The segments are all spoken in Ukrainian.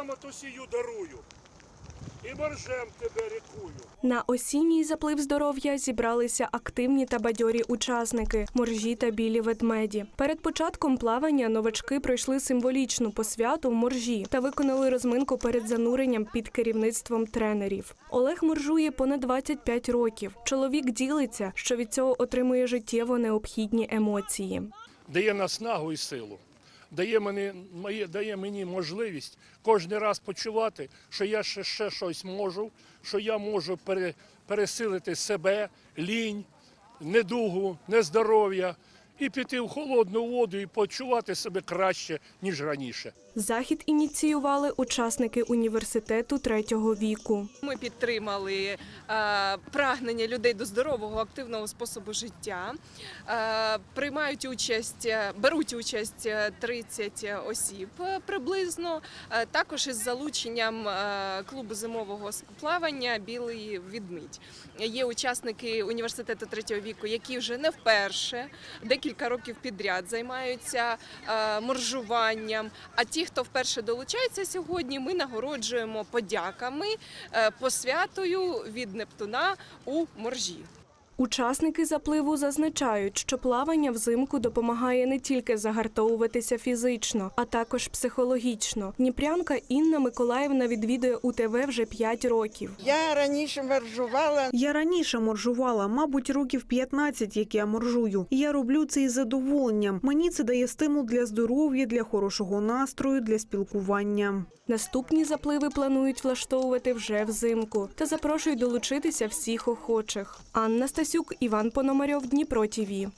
грамоту сію дарую, і моржем тебе рікую. На осінній заплив здоров'я зібралися активні та бадьорі учасники моржі та білі ведмеді. Перед початком плавання новачки пройшли символічну посвяту в моржі та виконали розминку перед зануренням під керівництвом тренерів. Олег моржує понад 25 років. Чоловік ділиться, що від цього отримує життєво необхідні емоції. Дає наснагу і силу. Дає мені, дає мені можливість кожен раз почувати, що я ще, ще щось можу, що я можу пере, пересилити себе, лінь, недугу, нездоров'я і піти в холодну воду і почувати себе краще, ніж раніше. Захід ініціювали учасники університету третього віку. Ми підтримали е, прагнення людей до здорового активного способу життя. Е, приймають участь, е, беруть участь е, 30 осіб приблизно. Також із залученням клубу зимового плавання Білий відмідь. Є учасники університету третього віку, які вже не вперше декілька років підряд займаються моржуванням. А ті, хто вперше долучається сьогодні, ми нагороджуємо подяками е, посвятою від Нептуна у моржі. Учасники запливу зазначають, що плавання взимку допомагає не тільки загартовуватися фізично, а також психологічно. Дніпрянка Інна Миколаївна відвідує УТВ вже 5 років. Я раніше моржувала. Я раніше моржувала, мабуть, років 15, як я моржую. Я роблю це із задоволенням. Мені це дає стимул для здоров'я, для хорошого настрою, для спілкування. Наступні запливи планують влаштовувати вже взимку та запрошують долучитися всіх охочих. Анна Стасюк, Іван Пономарьов, Дніпро ТІВІ.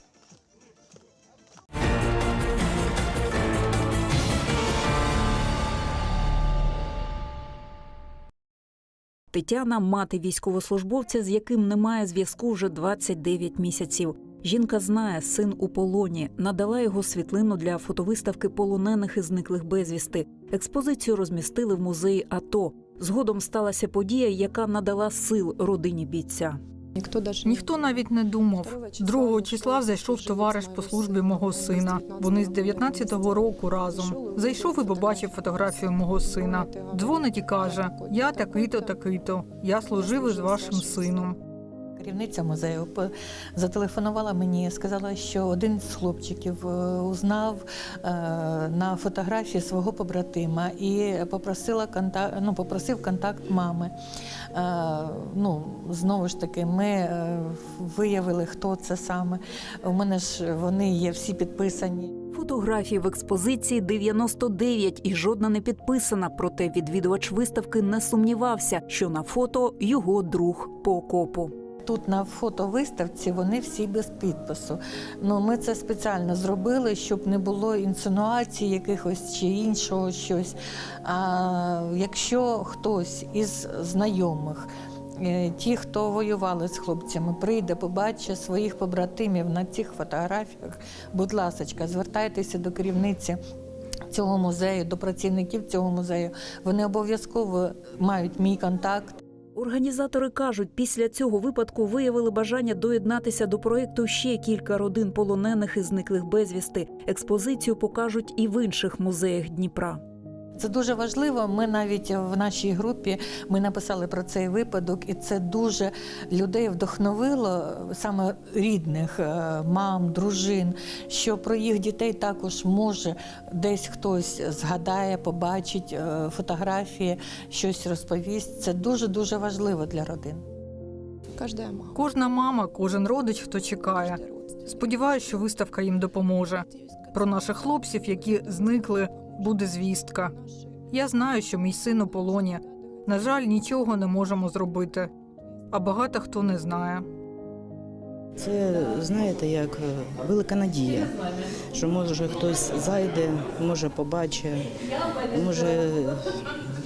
Тетяна мати військовослужбовця, з яким немає зв'язку вже 29 місяців. Жінка знає, син у полоні, надала його світлину для фотовиставки полонених і зниклих безвісти. Експозицію розмістили в музеї АТО. Згодом сталася подія, яка надала сил родині бійця. Ніхто даже Ніхто навіть не думав. Другого числа зайшов товариш по службі мого сина. Вони з 19-го року разом. Зайшов і побачив фотографію мого сина. Дзвонить і каже: Я такий-то, такий-то. Я служив із вашим сином. Керівниця музею зателефонувала мені, сказала, що один з хлопчиків е, узнав е, на фотографії свого побратима і попросила контакт, ну, попросив контакт мами. Е, Ну, знову ж таки, ми виявили, хто це саме. У мене ж вони є всі підписані. Фотографій в експозиції 99 і жодна не підписана. Проте відвідувач виставки не сумнівався, що на фото його друг по окопу. Тут на фотовиставці вони всі без підпису. Ну, ми це спеціально зробили, щоб не було інсинуацій якихось чи іншого щось. А якщо хтось із знайомих, е, ті, хто воювали з хлопцями, прийде, побачить своїх побратимів на цих фотографіях, будь ласка, звертайтеся до керівниці. Цього музею, до працівників цього музею, вони обов'язково мають мій контакт. Організатори кажуть, після цього випадку виявили бажання доєднатися до проєкту ще кілька родин полонених і зниклих безвісти. Експозицію покажуть і в інших музеях Дніпра. Це дуже важливо. Ми навіть в нашій групі ми написали про цей випадок, і це дуже людей вдохновило, саме рідних е, мам, дружин, що про їх дітей також може десь хтось згадає, побачить е, фотографії, щось розповість. Це дуже дуже важливо для родин. Кожна мама. Кожна мама, кожен родич, хто чекає. Сподіваюсь, що виставка їм допоможе. Про наших хлопців, які зникли, буде звістка. Я знаю, що мій син у полоні. На жаль, нічого не можемо зробити. А багато хто не знає. Це знаєте, як е, велика надія, що може хтось зайде, може побачить, може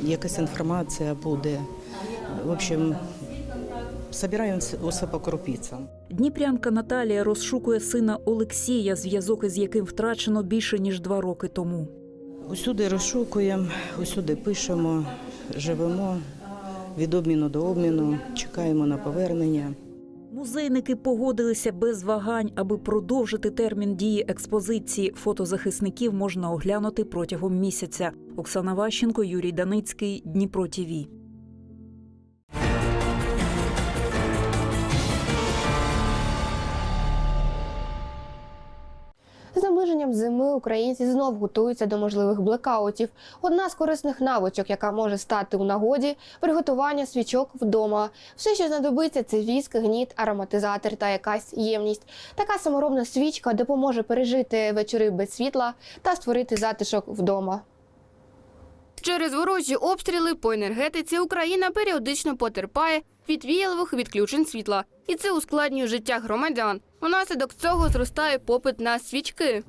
якась інформація буде. В общем, збираємо усе по крупицям. Дніпрянка Наталія розшукує сина Олексія, зв'язок із яким втрачено більше ніж два роки тому. Усюди розшукуємо, усюди пишемо, живемо від обміну до обміну, чекаємо на повернення. Музейники погодилися без вагань, аби продовжити термін дії експозиції. Фотозахисників можна оглянути протягом місяця. Оксана Ващенко, Юрій Даницький, Дніпро ТІВІ. Наближенням зими українці знов готуються до можливих блекаутів. Одна з корисних навичок, яка може стати у нагоді приготування свічок вдома. Все, що знадобиться, це віск, гніт, ароматизатор та якась ємність. Така саморобна свічка допоможе пережити вечори без світла та створити затишок вдома. Через ворожі обстріли по енергетиці Україна періодично потерпає від віялових відключень світла, і це ускладнює життя громадян. Внаслідок цього зростає попит на свічки.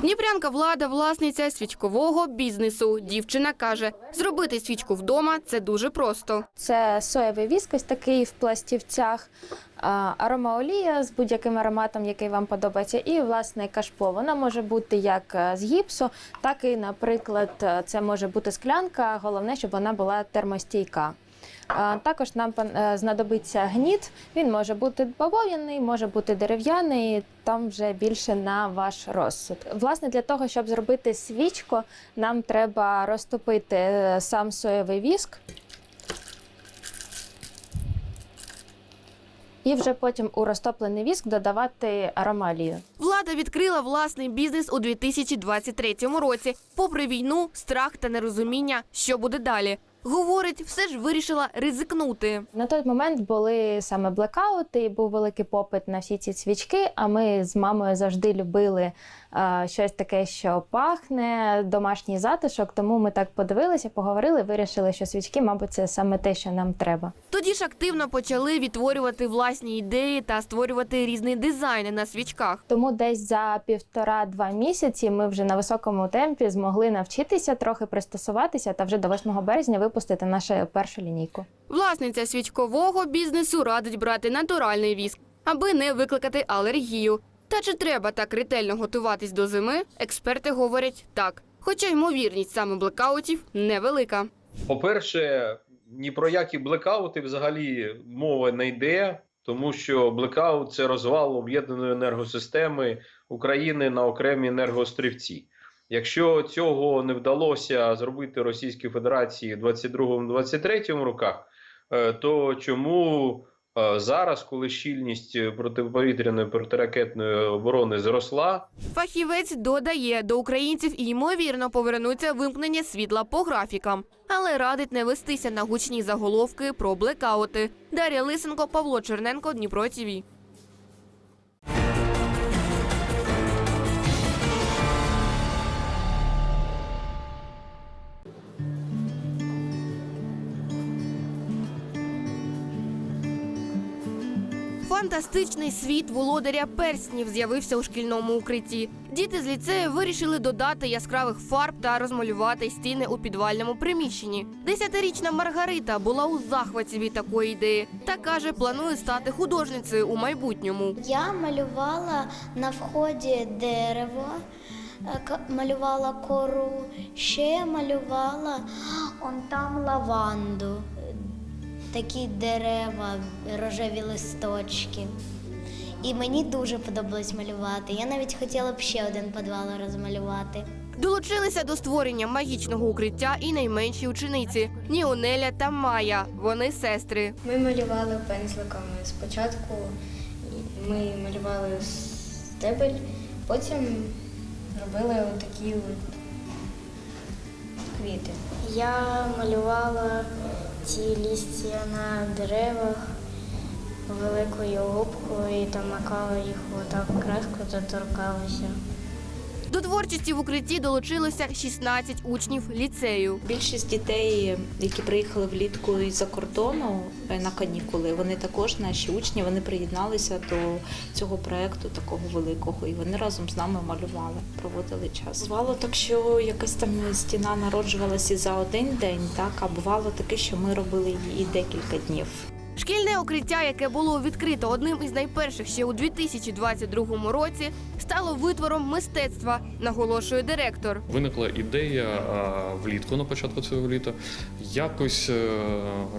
Дніпрянка влада власниця свічкового бізнесу. Дівчина каже, зробити свічку вдома це дуже просто. Це соєвий віскось, такий в пластівцях, аромаолія з будь-яким ароматом, який вам подобається, і власне кашпо. Вона може бути як е, з гіпсу, так і, наприклад, е, це може бути склянка. Головне, щоб вона була термостійка. Також нам е, знадобиться гніт. Він може бути бавов'яний, може бути дерев'яний. Там вже більше на ваш розсуд. Власне, для того, щоб зробити свічку, нам треба розтопити е, сам соєвий віск. І вже потім у розтоплений віск додавати аромалію. Влада відкрила власний бізнес у 2023 році. Попри війну, страх та нерозуміння, що буде далі. Говорить, все ж вирішила ризикнути. На той момент були саме блекаути, і був великий попит на всі ці свічки. А ми з мамою завжди любили е, щось таке, що пахне, домашній затишок. Тому ми так подивилися, поговорили, вирішили, що свічки, мабуть, це саме те, що нам треба. Тоді ж активно почали відтворювати власні ідеї та створювати різні дизайни на свічках. Тому десь за півтора-два місяці ми вже на високому темпі змогли навчитися трохи пристосуватися та вже до 8 березня випустити нашу першу лінійку. Власниця свічкового бізнесу радить брати натуральний віск, аби не викликати алергію. Та чи треба так ретельно готуватись до зими? Експерти говорять так. Хоча ймовірність саме блекаутів невелика. По-перше, ні про які блекаути взагалі мова не йде, тому що блекаут це розвал об'єднаної енергосистеми України на окремі енергоострівці. Якщо цього не вдалося зробити Російській Федерації в 22-23 роках, е, то чому е, зараз, коли щільність протиповітряної протиракетної оборони зросла, Фахівець додає, до українців і ймовірно повернуться вимкнення світла по графікам, але радить не вестися на гучні заголовки про блекаути. Дар'я Лисенко, Павло Черненко, Дніпро ТІВІ. Фантастичний світ володаря перснів з'явився у шкільному укритті. Діти з ліцею вирішили додати яскравих фарб та розмалювати стіни у підвальному приміщенні. Десятирічна Маргарита була у захваті від такої ідеї та каже, планує стати художницею у майбутньому. Я малювала на вході дерево, е, малювала кору, ще малювала он там лаванду, такі дерева, рожеві листочки. І мені дуже подобалось малювати. Я навіть хотіла б ще один підвал розмалювати. Долучилися до створення магічного укриття і найменші учениці Ніонеля та Майя. Вони сестри. Ми малювали пензликами. Спочатку ми малювали стебель, потім робили отакі квіти. Я малювала ці лістя на деревах великою губкою і там макала їх отак краску та торкалася. До творчості в укритті долучилося 16 учнів ліцею. Більшість дітей, які приїхали влітку із-за кордону е, на канікули, вони також наші учні, вони приєдналися до цього проекту такого великого, і вони разом з нами малювали, проводили час. Бувало так, що якась там стіна народжувалася за один день, так а бувало таке, що ми робили її декілька днів. Шкільне укриття, яке було відкрито одним із найперших ще у 2022 році, стало витвором мистецтва, наголошує директор. Виникла ідея влітку на початку цього літа якось е,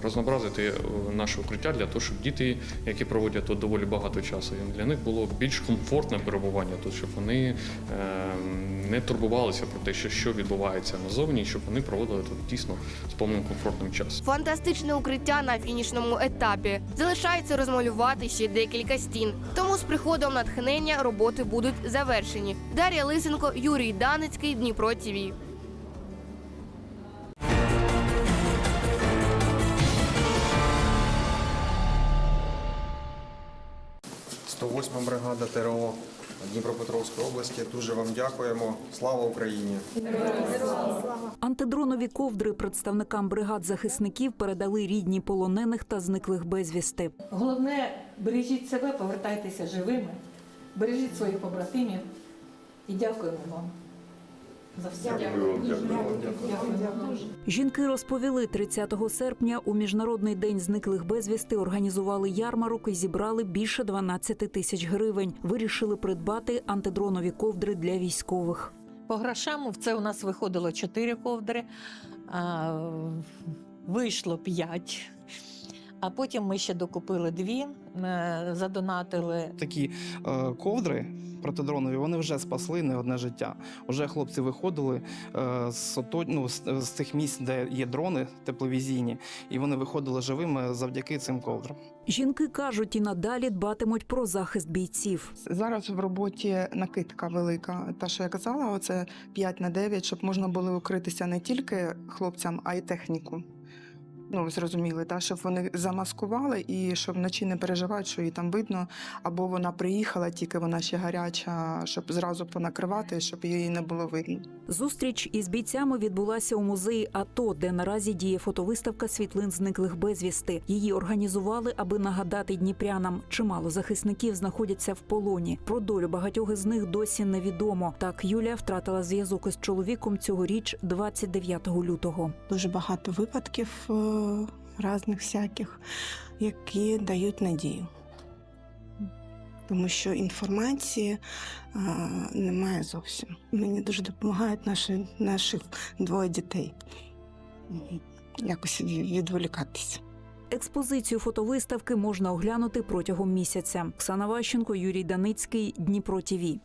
рознообразити е, наше укриття для того, щоб діти, які проводять тут доволі багато часу, для них було більш комфортне перебування тут, щоб вони е, не турбувалися про те, що, що відбувається назовні, щоб вони проводили тут дійсно з повним комфортним часом. Фантастичне укриття на фінішному етапі. Залишається розмалювати ще декілька стін. Тому з приходом натхнення роботи будуть завершені. Дар'я Лисенко, Юрій Даницький, Дніпро ТІВІ. 108 бригада ТРО Дніпропетровської області. Дуже вам дякуємо. Слава Україні! Антидронові ковдри представникам бригад захисників передали рідні полонених та зниклих безвісти. Головне, бережіть себе, повертайтеся живими, бережіть своїх побратимів і дякуємо вам за все. Дякую. Дякую. Жінки розповіли, 30 серпня у міжнародний день зниклих безвісти організували ярмарок і зібрали більше 12 тисяч гривень. Вирішили придбати антидронові ковдри для військових. По грошам це у нас виходило 4 ковдри, а, вийшло 5. А потім ми ще докупили дві, е, задонатили. Такі е, ковдри протидронові вони вже спасли не одне життя. Уже хлопці виходили е, з, ото- ну, з, з тих місць, де є дрони тепловізійні, і вони виходили живими завдяки цим ковдрам. Жінки кажуть, і надалі дбатимуть про захист бійців. Зараз в роботі накидка велика. Та, що я казала, оце 5 на 9, щоб можна було укритися не тільки хлопцям, а й техніку. Ну, зрозуміли, та, щоб вони замаскували і щоб вночі не переживати, що її там видно, або вона приїхала, тільки вона ще гаряча, щоб зразу понакривати, щоб її не було видно. Зустріч із бійцями відбулася у музеї АТО, де наразі діє фотовиставка світлин зниклих безвісти. Її організували, аби нагадати дніпрянам. Чимало захисників знаходяться в полоні. Про долю багатьох із них досі невідомо. Так Юлія втратила зв'язок із чоловіком цьогоріч, 29 лютого. Дуже багато випадків різних всяких, які дають надію. Тому що інформації е, немає зовсім. Мені дуже допомагають наші, наших двоє дітей. Якось від- відволікатися. Експозицію фотовиставки можна оглянути протягом місяця. Оксана Ващенко, Юрій Даницький, Дніпро ТІВІ.